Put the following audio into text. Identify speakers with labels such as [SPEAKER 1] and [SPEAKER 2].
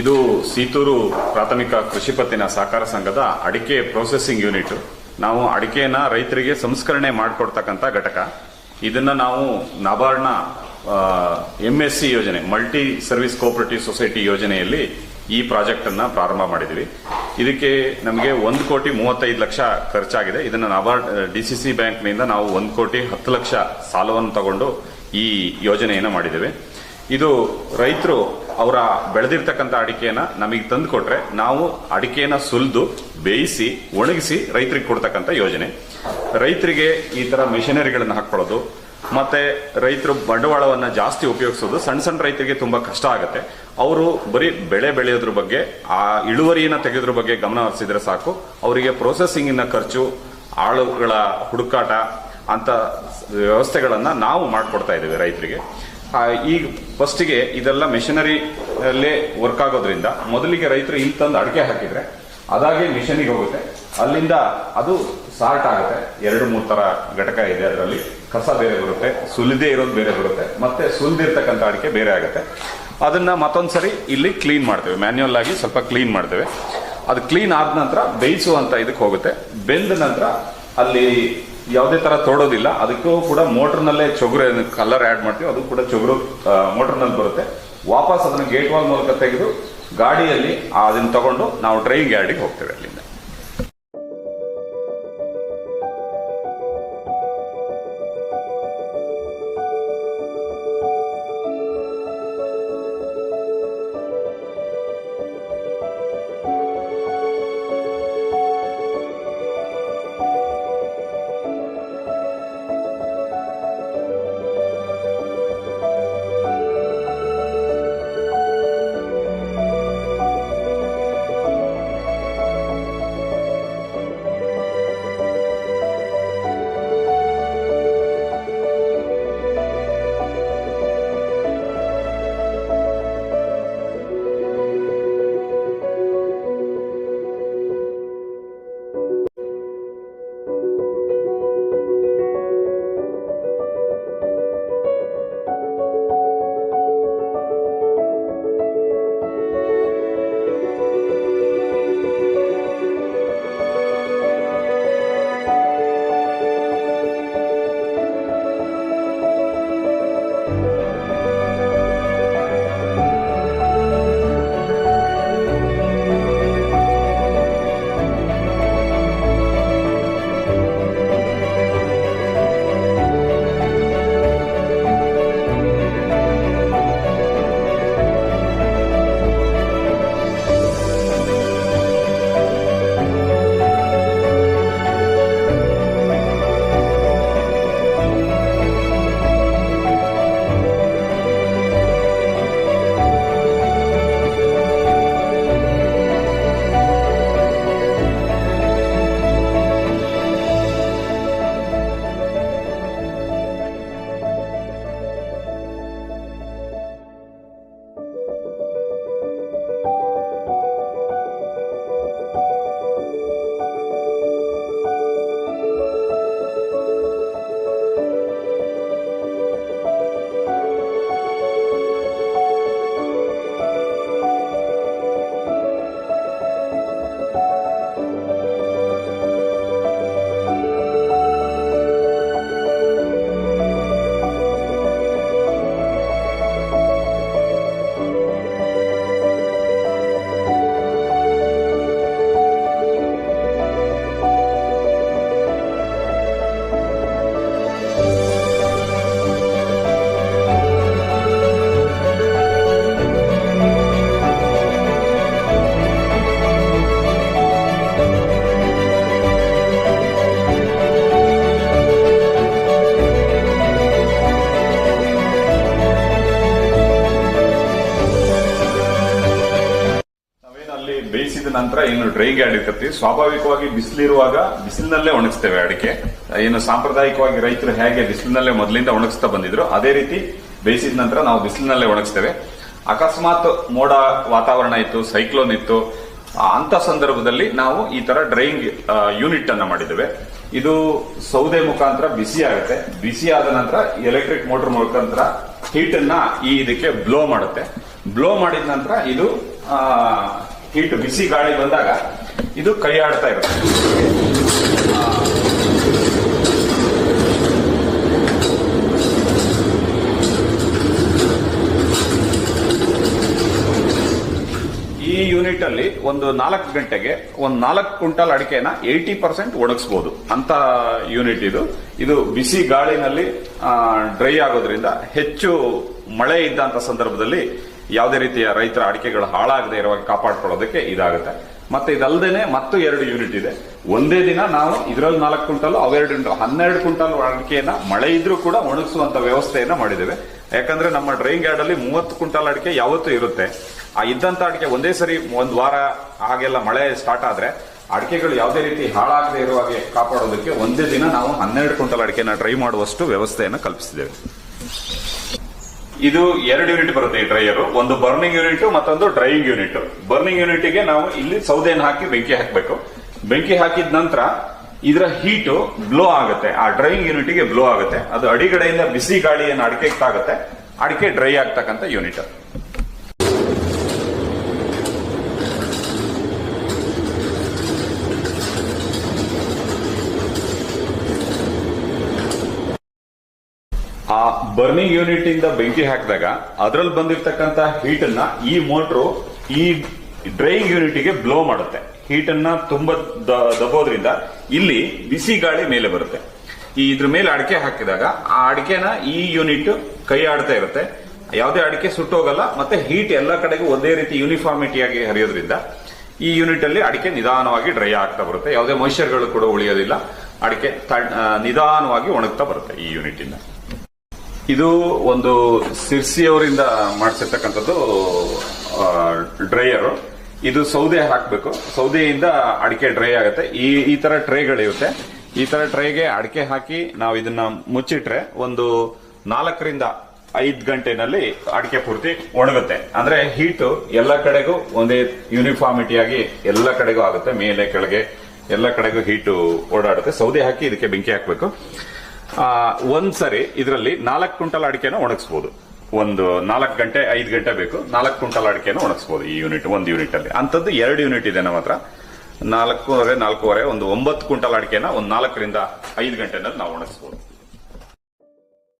[SPEAKER 1] ಇದು ಸೀತೂರು ಪ್ರಾಥಮಿಕ ಕೃಷಿ ಪತ್ತಿನ ಸಹಕಾರ ಸಂಘದ ಅಡಿಕೆ ಪ್ರೊಸೆಸಿಂಗ್ ಯೂನಿಟ್ ನಾವು ಅಡಿಕೆಯನ್ನ ರೈತರಿಗೆ ಸಂಸ್ಕರಣೆ ಮಾಡಿಕೊಡ್ತಕ್ಕಂಥ ಘಟಕ. ಇದನ್ನ ನಾವು ನಬಾರ್ಡ್ನ ಎಂಎಸ್ಸಿ ಎಸ್ ಸಿ ಯೋಜನೆ ಮಲ್ಟಿ ಸರ್ವಿಸ್ ಕೋಆಪರೇಟಿವ್ ಸೊಸೈಟಿ ಯೋಜನೆಯಲ್ಲಿ ಈ ಪ್ರಾಜೆಕ್ಟ್ ಅನ್ನ ಪ್ರಾರಂಭ ಮಾಡಿದ್ವಿ. ಇದಕ್ಕೆ ನಮಗೆ ಒಂದು ಕೋಟಿ ಮೂವತ್ತೈದು ಲಕ್ಷ ಖರ್ಚಾಗಿದೆ. ಇದನ್ನ ನಬಾರ್ಡ್ ಡಿಸಿಸಿ ಬ್ಯಾಂಕ್ನಿಂದ ನಾವು ಒಂದು ಕೋಟಿ ಹತ್ತು ಲಕ್ಷ ಸಾಲವನ್ನು ತಗೊಂಡು ಈ ಯೋಜನೆಯನ್ನು ಮಾಡಿದ್ದೇವೆ ಇದು ರೈತರು ಅವರ ಬೆಳೆದಿರ್ತಕ್ಕಂಥ ಅಡಿಕೆಯನ್ನ ನಮಗೆ ತಂದು ಕೊಟ್ರೆ ನಾವು ಅಡಿಕೆಯನ್ನ ಸುಲಿದು ಬೇಯಿಸಿ, ಒಣಗಿಸಿ ರೈತರಿಗೆ ಕೊಡ್ತಕ್ಕಂಥ ಯೋಜನೆ. ರೈತರಿಗೆ ಈ ತರ ಮೆಷಿನರಿಗಳನ್ನು ಹಾಕೊಳ್ಳೋದು ಮತ್ತೆ ರೈತರು ಬಂಡವಾಳವನ್ನ ಜಾಸ್ತಿ ಉಪಯೋಗಿಸೋದು ಸಣ್ಣ ಸಣ್ಣ ರೈತರಿಗೆ ತುಂಬಾ ಕಷ್ಟ ಆಗುತ್ತೆ. ಅವರು ಬರೀ ಬೆಳೆ ಬೆಳೆಯೋದ್ರ ಬಗ್ಗೆ, ಆ ಇಳುವರಿಯನ್ನ ತೆಗೆದ್ರ ಬಗ್ಗೆ ಗಮನ ಹರಿಸಿದ್ರೆ ಸಾಕು. ಅವರಿಗೆ ಪ್ರೊಸೆಸಿಂಗಿನ ಖರ್ಚು, ಆಳುಗಳ ಹುಡುಕಾಟ ಅಂತ ವ್ಯವಸ್ಥೆಗಳನ್ನ ನಾವು ಮಾಡಿಕೊಡ್ತಾ ಇದ್ದೇವೆ ರೈತರಿಗೆ. ಈಗ ಫಸ್ಟಿಗೆ ಇದೆಲ್ಲ ಮೆಷಿನರಿ ಅಲ್ಲೇ ವರ್ಕ್ ಆಗೋದ್ರಿಂದ ಮೊದಲಿಗೆ ರೈತರು ಇಲ್ಲಿ ತಂದು ಅಡಿಕೆ ಹಾಕಿದ್ರೆ ಅದಾಗೆ ಮಿಷನಿಗೆ ಹೋಗುತ್ತೆ. ಅಲ್ಲಿಂದ ಅದು ಸಾರ್ಟ್ ಆಗುತ್ತೆ. ಎರಡು, ಮೂರು ತರ ಘಟಕ ಇದೆ ಅದರಲ್ಲಿ. ಕಸ ಬೇರೆ ಬರುತ್ತೆ. ಸುಲಿದೇ ಇರೋದು ಬೇರೆ ಬರುತ್ತೆ. ಮತ್ತೆ ಸುಲಿದಿರ್ತಕ್ಕಂಥ ಅಡಿಕೆ ಬೇರೆ ಆಗುತ್ತೆ. ಅದನ್ನ ಮತ್ತೊಂದ್ಸರಿ ಇಲ್ಲಿ ಕ್ಲೀನ್ ಮಾಡ್ತೇವೆ. ಮ್ಯಾನ್ಯಲ್ ಆಗಿ ಸ್ವಲ್ಪ ಕ್ಲೀನ್ ಮಾಡ್ತೇವೆ. ಅದು ಕ್ಲೀನ್ ಆದ ನಂತರ ಬೇಯಿಸುವಂತ ಇದಕ್ಕೆ ಹೋಗುತ್ತೆ. ಬೆಂದ ನಂತರ ಅಲ್ಲಿ ಯಾವುದೇ ತರ ತೋಡೋದಿಲ್ಲ. ಅದಕ್ಕೂ ಕೂಡ ಮೋಟರ್ನಲ್ಲೇ ಚೊಗುರು ಕಲರ್ ಆಡ್ ಮಾಡ್ತೀವಿ, ಅದು ಕೂಡ ಚೊಗುರು ಮೋಟರ್ನಲ್ಲಿ ಬರುತ್ತೆ. ವಾಪಸ್ ಅದನ್ನ ಗೇಟ್ ವಾಲ್ ಮೂಲಕ ತೆಗೆದು ಗಾಡಿಯಲ್ಲಿ ಅದನ್ನ ತಗೊಂಡು ನಾವು ಡ್ರೈವಿಂಗ್ ಯಾರ್ಡಿಗೆ ಹೋಗ್ತೇವೆ ಅಲ್ಲಿಂದ ಏನು ಡ್ರೈಯಿಂಗ್ ಇರ್ತೈತಿ ಸ್ವಾಭಾವಿಕವಾಗಿ ಬಿಸಿಲಿರುವಾಗ ಬಿಸಿಲಿನಲ್ಲೇ ಒಣಗಿಸ್ತೇವೆ ಅಡಿಕೆ. ಏನು ಸಾಂಪ್ರದಾಯಿಕವಾಗಿ ರೈತರು ಹೇಗೆ ಬಿಸಿಲಿನಲ್ಲೇ ಮೊದಲಿಂದ ಒಣಗಿಸ್ತಾ ಬಂದಿದ್ರು, ಅದೇ ರೀತಿ ಬೇಯಿಸಿದ ನಂತರ ನಾವು ಬಿಸಿಲಿನಲ್ಲೇ ಒಣಗಿಸ್ತೇವೆ. ಅಕಸ್ಮಾತ್ ಮೋಡ ವಾತಾವರಣ ಇತ್ತು, ಸೈಕ್ಲೋನ್ ಇತ್ತು. ಅಂತ ಸಂದರ್ಭದಲ್ಲಿ ನಾವು ಈ ತರ ಡ್ರೈಯಿಂಗ್ ಯೂನಿಟ್ ಅನ್ನ ಮಾಡಿದ್ದೇವೆ. ಇದು ಸೌದೆ ಮುಖಾಂತರ ಬಿಸಿ ಆಗುತ್ತೆ. ಬಿಸಿ ಆದ ನಂತರ ಎಲೆಕ್ಟ್ರಿಕ್ ಮೋಟರ್ ಮುಖಾಂತರ ಹೀಟ್ ಅನ್ನ ಈ ಇದಕ್ಕೆ ಬ್ಲೋ ಮಾಡುತ್ತೆ. ಬ್ಲೋ ಮಾಡಿದ ನಂತರ ಇದು ಹೀಟ್ ಬಿಸಿ ಗಾಳಿ ಬಂದಾಗ ಇದು ಕೈ ಆಡ್ತಾ ಇರುತ್ತೆ. ಈ ಯೂನಿಟ್ ಅಲ್ಲಿ ಒಂದು ನಾಲ್ಕು ಗಂಟೆಗೆ ಒಂದು ನಾಲ್ಕು ಕ್ವಿಂಟಲ್ ಅಡಿಕೆನ ಏಯ್ಟಿ ಪರ್ಸೆಂಟ್ ಒಣಗಿಸಬಹುದು ಅಂತ ಯೂನಿಟ್ ಇದು. ಇದು ಬಿಸಿ ಗಾಳಿನಲ್ಲಿ ಡ್ರೈ ಆಗೋದ್ರಿಂದ ಹೆಚ್ಚು ಮಳೆ ಇದ್ದಂತ ಸಂದರ್ಭದಲ್ಲಿ ಯಾವುದೇ ರೀತಿಯ ರೈತರ ಅಡಿಕೆಗಳು ಹಾಳಾಗದೆ ಇರುವಾಗ ಕಾಪಾಡ್ಕೊಳ್ಳೋದಕ್ಕೆ ಇದಾಗುತ್ತೆ. ಮತ್ತೆ ಇದಲ್ಲದೇನೆ ಮತ್ತು ಎರಡು ಯೂನಿಟ್ ಇದೆ. ಒಂದೇ ದಿನ ನಾವು ಇದರಲ್ಲಿ ನಾಲ್ಕು ಕ್ವಿಂಟಲ್, ಅವೆರಡು ಹನ್ನೆರಡು ಕ್ವಿಂಟಲ್ ಅಡಿಕೆಯನ್ನ ಮಳೆ ಇದ್ರೂ ಕೂಡ ಒಣಗಿಸುವಂತ ವ್ಯವಸ್ಥೆಯನ್ನ ಮಾಡಿದ್ದೇವೆ. ಯಾಕಂದ್ರೆ ನಮ್ಮ ಡ್ರೈಯಿಂಗ್ ಯಾರ್ಡ್ ಅಲ್ಲಿ ಮೂವತ್ತು ಕ್ವಿಂಟಲ್ ಅಡಿಕೆ ಯಾವತ್ತೂ ಇರುತ್ತೆ. ಆ ಇದ್ದಂತ ಅಡಿಕೆ ಒಂದೇ ಸರಿ ಒಂದು ವಾರ ಹಾಗೆಲ್ಲ ಮಳೆ ಸ್ಟಾರ್ಟ್ ಆದ್ರೆ ಅಡಿಕೆಗಳು ಯಾವುದೇ ರೀತಿ ಹಾಳಾಗದೆ ಇರುವ ಹಾಗೆ ಕಾಪಾಡೋದಕ್ಕೆ ಒಂದೇ ದಿನ ನಾವು ಹನ್ನೆರಡು ಕ್ವಿಂಟಲ್ ಅಡಿಕೆನ ಡ್ರೈ ಮಾಡುವಷ್ಟು ವ್ಯವಸ್ಥೆಯನ್ನು ಕಲ್ಪಿಸಿದ್ದೇವೆ. ಇದು ಎರಡು ಯೂನಿಟ್ ಬರುತ್ತೆ ಈ ಡ್ರೈಯರ್ ಒಂದು ಬರ್ನಿಂಗ್ ಯೂನಿಟ್ ಮತ್ತೊಂದು ಡ್ರೈಯಿಂಗ್ ಯೂನಿಟ್ ಬರ್ನಿಂಗ್ ಯೂನಿಟ್ಗೆ ನಾವು ಇಲ್ಲಿ ಸೌದೆಯನ್ನು ಹಾಕಿ ಬೆಂಕಿ ಹಾಕಬೇಕು. ಬೆಂಕಿ ಹಾಕಿದ ನಂತರ ಇದರ ಹೀಟ್ ಬ್ಲೋ ಆಗುತ್ತೆ. ಆ ಡ್ರೈಯಿಂಗ್ ಯೂನಿಟ್ಗೆ ಬ್ಲೋ ಆಗುತ್ತೆ. ಅದು ಅಡಿಗಡೆಯಿಂದ ಬಿಸಿ ಗಾಳಿಯನ್ನು ಅಡಿಕೆ ತಾಗುತ್ತೆ. ಅಡಿಕೆ ಡ್ರೈ ಆಗ್ತಕ್ಕಂಥ ಯೂನಿಟ್ ಆ ಬರ್ನಿಂಗ್ ಯೂನಿಟ್ ಇಂದ ಬೆಂಕಿ ಹಾಕಿದಾಗ ಅದರಲ್ಲಿ ಬಂದಿರತಕ್ಕಂತ ಹೀಟ್ ಅನ್ನ ಈ ಮೋಟ್ರು ಈ ಡ್ರೈಯಿಂಗ್ ಯೂನಿಟ್ಗೆ ಬ್ಲೋ ಮಾಡುತ್ತೆ. ಹೀಟ್ ಅನ್ನ ತುಂಬಾ ದಬ್ಬೋದ್ರಿಂದ ಇಲ್ಲಿ ಬಿಸಿ ಗಾಳಿ ಮೇಲೆ ಬರುತ್ತೆ. ಈ ಇದ್ರ ಮೇಲೆ ಅಡಿಕೆ ಹಾಕಿದಾಗ ಆ ಅಡಿಕೆನ ಈ ಯೂನಿಟ್ ಕೈ ಆಡ್ತಾ ಇರುತ್ತೆ. ಯಾವುದೇ ಅಡಿಕೆ ಸುಟ್ಟೋಗಲ್ಲ, ಮತ್ತೆ ಹೀಟ್ ಎಲ್ಲ ಕಡೆಗೂ ಒಂದೇ ರೀತಿ ಯೂನಿಫಾರ್ಮಿಟಿಯಾಗಿ ಹರಿಯೋದ್ರಿಂದ ಈ ಯೂನಿಟ್ ಅಲ್ಲಿ ಅಡಿಕೆ ನಿಧಾನವಾಗಿ ಡ್ರೈ ಆಗ್ತಾ ಬರುತ್ತೆ. ಯಾವುದೇ ಮಾಯಿಶ್ಚರ್ಗಳು ಕೂಡ ಉಳಿಯೋದಿಲ್ಲ. ಅಡಿಕೆ ನಿಧಾನವಾಗಿ ಒಣಗ್ತಾ ಬರುತ್ತೆ ಈ ಯೂನಿಟ್ ಇಂದ. ಇದು ಒಂದು ಸಿರ್ಸಿಯವರಿಂದ ಮಾಡಿಸಿರ್ತಕ್ಕಂಥದ್ದು ಡ್ರೈಯರು. ಇದು ಸೌದೆ ಹಾಕಬೇಕು. ಸೌದೆಯಿಂದ ಅಡಿಕೆ ಡ್ರೈ ಆಗುತ್ತೆ. ಈ ಈ ತರ ಟ್ರೇಗಳಿರುತ್ತೆ. ಈ ತರ ಟ್ರೇಗೆ ಅಡಿಕೆ ಹಾಕಿ ನಾವು ಇದನ್ನ ಮುಚ್ಚಿಟ್ರೆ ಒಂದು ನಾಲ್ಕರಿಂದ ಐದು ಗಂಟೆನಲ್ಲಿ ಅಡಿಕೆ ಪೂರ್ತಿ ಒಣಗುತ್ತೆ. ಅಂದ್ರೆ ಹೀಟ್ ಎಲ್ಲ ಕಡೆಗೂ ಒಂದೇ ಯೂನಿಫಾರ್ಮಿಟಿಯಾಗಿ ಎಲ್ಲ ಕಡೆಗೂ ಆಗುತ್ತೆ. ಮೇಲೆ, ಕೆಳಗೆ ಎಲ್ಲ ಕಡೆಗೂ ಹೀಟ್ ಓಡಾಡುತ್ತೆ. ಸೌದೆ ಹಾಕಿ ಇದಕ್ಕೆ ಬೆಂಕಿ ಹಾಕಬೇಕು. ಒಂದ್ಸರಿ ಇದರಲ್ಲಿ ನಾಲ್ಕು ಕ್ವಿಂಟಲ್ ಅಡಿಕೆನ ಒಣಗಿಸಬಹುದು ಒಂದು ನಾಲ್ಕು ಗಂಟೆ, ಐದು ಗಂಟೆ ಬೇಕು. ನಾಲ್ಕು ಕ್ವಿಂಟಲ್ ಅಡಿಕೆನ ಒಣಗಿಸಬಹುದು ಈ ಯೂನಿಟ್ ಒಂದು ಯೂನಿಟ್ ಅಲ್ಲಿ. ಅಂತದ್ದು ಎರಡು ಯೂನಿಟ್ ಇದೆ ನಮ್ಮ ಹತ್ರ. ನಾಲ್ಕೂವರೆ ನಾಲ್ಕೂವರೆ, ಒಂದು ಒಂಬತ್ತು ಕ್ವಿಂಟಲ್ ಅಡಿಕೆನ ಒಂದು ನಾಲ್ಕರಿಂದ ಐದು ಗಂಟೆನಲ್ಲಿ ನಾವು ಒಣಗಿಸಬಹುದು